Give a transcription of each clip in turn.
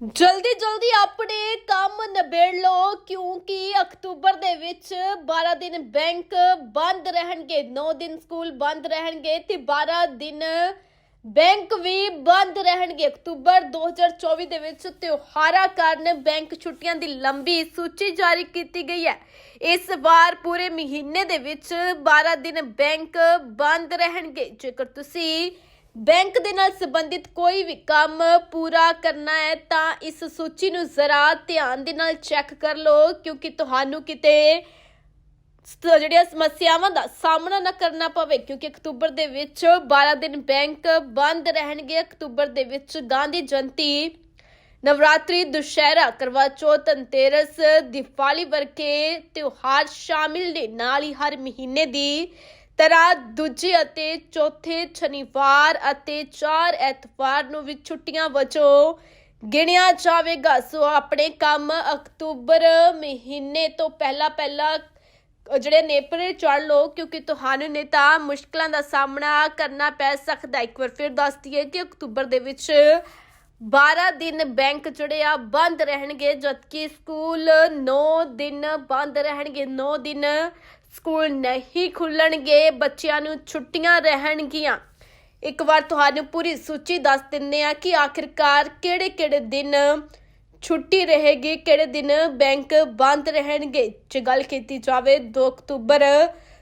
ਜਲਦੀ ਜਲਦੀ ਆਪਣੇ ਕੰਮ ਨਿਬੇੜ ਲਓ, ਕਿਉਂਕਿ ਅਕਤੂਬਰ ਦੇ ਵਿੱਚ 12 ਦਿਨ ਬੈਂਕ ਬੰਦ ਰਹਿਣਗੇ 9 ਦਿਨ ਸਕੂਲ ਬੰਦ ਰਹਿਣਗੇ ਤੇ 12 ਦਿਨ ਬੈਂਕ ਵੀ ਬੰਦ ਰਹਿਣਗੇ। ਅਕਤੂਬਰ 2024 ਦੇ ਵਿੱਚ ਤਿਉਹਾਰਾਂ ਕਾਰਨ ਬੈਂਕ ਛੁੱਟੀਆਂ ਦੀ ਲੰਬੀ ਸੂਚੀ ਜਾਰੀ ਕੀਤੀ ਗਈ ਹੈ। ਇਸ ਵਾਰ ਪੂਰੇ ਮਹੀਨੇ ਦੇ ਵਿੱਚ 12 ਦਿਨ ਬੈਂਕ ਬੰਦ ਰਹਿਣਗੇ। ਜੇਕਰ ਤੁਸੀਂ ਬੈਂਕ ਦੇ ਨਾਲ ਸੰਬੰਧਿਤ ਕੋਈ ਵੀ ਕੰਮ ਪੂਰਾ ਕਰਨਾ ਹੈ ਤਾਂ ਇਸ ਸੂਚੀ ਨੂੰ ਜ਼ਰਾ ਧਿਆਨ ਦੇ ਨਾਲ ਚੈੱਕ ਕਰ ਲਓ, ਕਿਉਂਕਿ ਤੁਹਾਨੂੰ ਕਿਤੇ ਜਿਹੜੀਆਂ ਸਮੱਸਿਆਵਾਂ ਦਾ ਸਾਹਮਣਾ ਨਾ ਕਰਨਾ ਪਵੇ, ਕਿਉਂਕਿ ਅਕਤੂਬਰ ਦੇ ਵਿੱਚ 12 ਦਿਨ ਬੈਂਕ ਬੰਦ ਰਹਿਣਗੇ। ਅਕਤੂਬਰ ਦੇ ਵਿੱਚ ਗਾਂਧੀ ਜਯੰਤੀ, ਨਵਰਾਤਰੀ, ਦੁਸ਼ਹਿਰਾ, ਕਰਵਾ ਚੌਥ, ਧਨਤੇਰਸ ਦੀਵਾਲੀ ਵਰਗੇ ਤਿਉਹਾਰ ਸ਼ਾਮਿਲ ਨੇ। ਨਾਲ ਹੀ ਹਰ ਮਹੀਨੇ ਦੀ ਤਰ੍ਹਾਂ ਦੂਜੇ ਅਤੇ ਚੌਥੇ ਸ਼ਨੀਵਾਰ ਅਤੇ ਚਾਰ ਐਤਵਾਰ ਨੂੰ ਵੀ ਛੁੱਟੀਆਂ ਵਜੋਂ ਗਿਣਿਆ ਜਾਵੇਗਾ। ਸੋ ਆਪਣੇ ਕੰਮ ਅਕਤੂਬਰ ਮਹੀਨੇ ਤੋਂ ਪਹਿਲਾਂ ਪਹਿਲਾਂ ਜਿਹੜੇ ਨੇਪਰੇ ਚੜ ਲਓ, ਕਿਉਂਕਿ ਤੁਹਾਨੂੰ ਨੇ ਤਾਂ ਮੁਸ਼ਕਲਾਂ ਦਾ ਸਾਹਮਣਾ ਕਰਨਾ ਪੈ ਸਕਦਾ ਇੱਕ ਵਾਰ ਫਿਰ ਦੱਸ ਦਈਏ ਕਿ ਅਕਤੂਬਰ ਦੇ ਵਿੱਚ 12 ਦਿਨ ਬੈਂਕ ਜਿਹੜੇ ਆ ਬੰਦ ਰਹਿਣਗੇ, ਜਦਕਿ ਸਕੂਲ 9 ਦਿਨ ਬੰਦ ਰਹਿਣਗੇ। 9 ਦਿਨ ਸਕੂਲ ਨਹੀਂ ਖੁੱਲਣਗੇ, ਬੱਚਿਆਂ ਨੂੰ ਛੁੱਟੀਆਂ ਰਹਿਣਗੀਆਂ। ਇੱਕ ਵਾਰ ਤੁਹਾਨੂੰ ਪੂਰੀ ਸੂਚੀ ਦੱਸ ਦਿੰਨੇ ਆ ਕਿ ਆਖਿਰਕਾਰ ਕਿਹੜੇ-ਕਿਹੜੇ ਦਿਨ ਛੁੱਟੀ ਰਹੇਗੀ, ਕਿਹੜੇ ਦਿਨ ਬੈਂਕ ਬੰਦ ਰਹਿਣਗੇ। ਜੇ ਗੱਲ ਕੀਤੀ ਜਾਵੇ 2 ਅਕਤੂਬਰ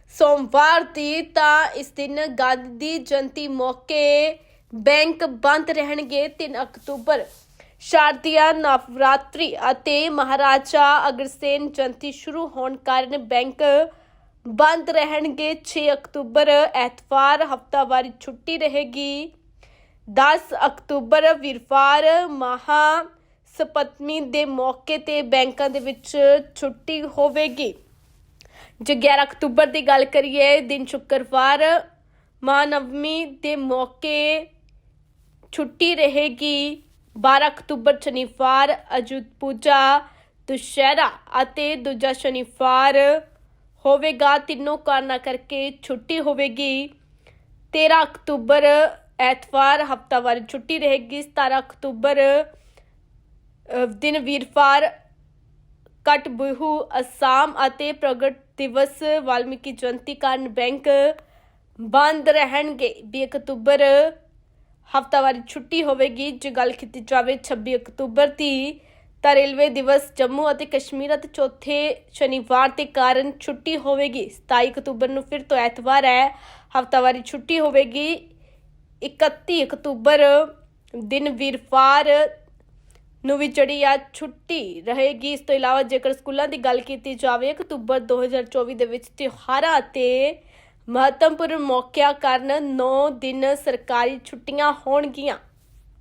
ਸੋਮਵਾਰ ਦੀ, ਤਾਂ ਇਸ ਦਿਨ ਗਾਂਧੀ ਜਯੰਤੀ ਮੌਕੇ ਬੈਂਕ ਬੰਦ ਰਹਿਣਗੇ 3 ਅਕਤੂਬਰ। ਸ਼ਾਰਦੀਆ, ਨਵਰਾਤਰੀ ਅਤੇ ਮਹਾਰਾਜਾ ਅਗਰਸੇਨ ਜਯੰਤੀ ਸ਼ੁਰੂ ਹੋਣ ਕਾਰਨ ਬੈਂਕ ਬੰਦ ਰਹਿਣਗੇ। 6 ਅਕਤੂਬਰ, ਐਤਵਾਰ ਹਫਤਾਵਾਰੀ ਛੁੱਟੀ ਰਹੇਗੀ। 10 ਅਕਤੂਬਰ, ਵੀਰਵਾਰ ਮਹਾ ਸਪਤਮੀ ਦੇ ਮੌਕੇ ਤੇ ਬੈਂਕਾਂ ਦੇ ਵਿੱਚ ਛੁੱਟੀ ਹੋਵੇਗੀ। ਜੇ 11 ਅਕਤੂਬਰ ਦੀ ਗੱਲ ਕਰੀਏ, ਦਿਨ ਸ਼ੁੱਕਰਵਾਰ, ਮਹਾਨਵਮੀ ਦੇ ਮੌਕੇ ਛੁੱਟੀ ਰਹੇਗੀ। 12 ਅਕਤੂਬਰ ਸ਼ਨੀਵਾਰ, ਅਜੁਤ ਪੂਜਾ, ਦੁਸ਼ਹਿਰਾ ਅਤੇ ਦੂਜਾ ਸ਼ਨੀਵਾਰ ਹੋਵੇਗਾ। ਤਿੰਨੋਂ ਕਾਰਨਾਂ ਕਰਕੇ ਛੁੱਟੀ ਹੋਵੇਗੀ। 13 ਅਕਤੂਬਰ ਐਤਵਾਰ ਹਫਤਾਵਾਰ ਛੁੱਟੀ ਰਹੇਗੀ। 17 ਅਕਤੂਬਰ ਦਿਨ ਵੀਰਵਾਰ ਕਟ ਬਿਹੂ ਅਸਾਮ ਅਤੇ ਪ੍ਰਗਟ ਦਿਵਸ ਵਾਲਮੀਕੀ ਜਯੰਤੀ ਕਾਰਨ ਬੈਂਕ ਬੰਦ ਰਹਿਣਗੇ। 20 ਅਕਤੂਬਰ ਹਫਤਾਵਾਰੀ ਛੁੱਟੀ ਹੋਵੇਗੀ ਜੇ ਗੱਲ ਕੀਤੀ ਜਾਵੇ 26 ਅਕਤੂਬਰ ਦੀ, ਤਾਂ ਰੇਲਵੇ ਦਿਵਸ ਜੰਮੂ ਅਤੇ ਕਸ਼ਮੀਰ ਅਤੇ ਚੌਥੇ ਸ਼ਨੀਵਾਰ ਦੇ ਕਾਰਨ ਛੁੱਟੀ ਹੋਵੇਗੀ। 27 ਅਕਤੂਬਰ ਨੂੰ ਫਿਰ ਤੋਂ ਐਤਵਾਰ ਹੈ, ਹਫਤਾਵਾਰੀ ਛੁੱਟੀ ਹੋਵੇਗੀ। 31 ਅਕਤੂਬਰ ਦਿਨ ਵੀਰਵਾਰ ਨੂੰ ਵੀ ਜਿਹੜੀ ਆ ਛੁੱਟੀ ਰਹੇਗੀ। ਇਸ ਤੋਂ ਇਲਾਵਾ ਜੇਕਰ ਸਕੂਲਾਂ ਦੀ ਗੱਲ ਕੀਤੀ ਜਾਵੇ, ਅਕਤੂਬਰ 2024 ਦੇ ਵਿੱਚ ਤਿਉਹਾਰਾਂ ਅਤੇ ਮਹੱਤਵਪੂਰਨ ਮੌਕਿਆਂ ਕਾਰਨ 9 ਦਿਨ ਸਰਕਾਰੀ ਛੁੱਟੀਆਂ ਹੋਣਗੀਆਂ।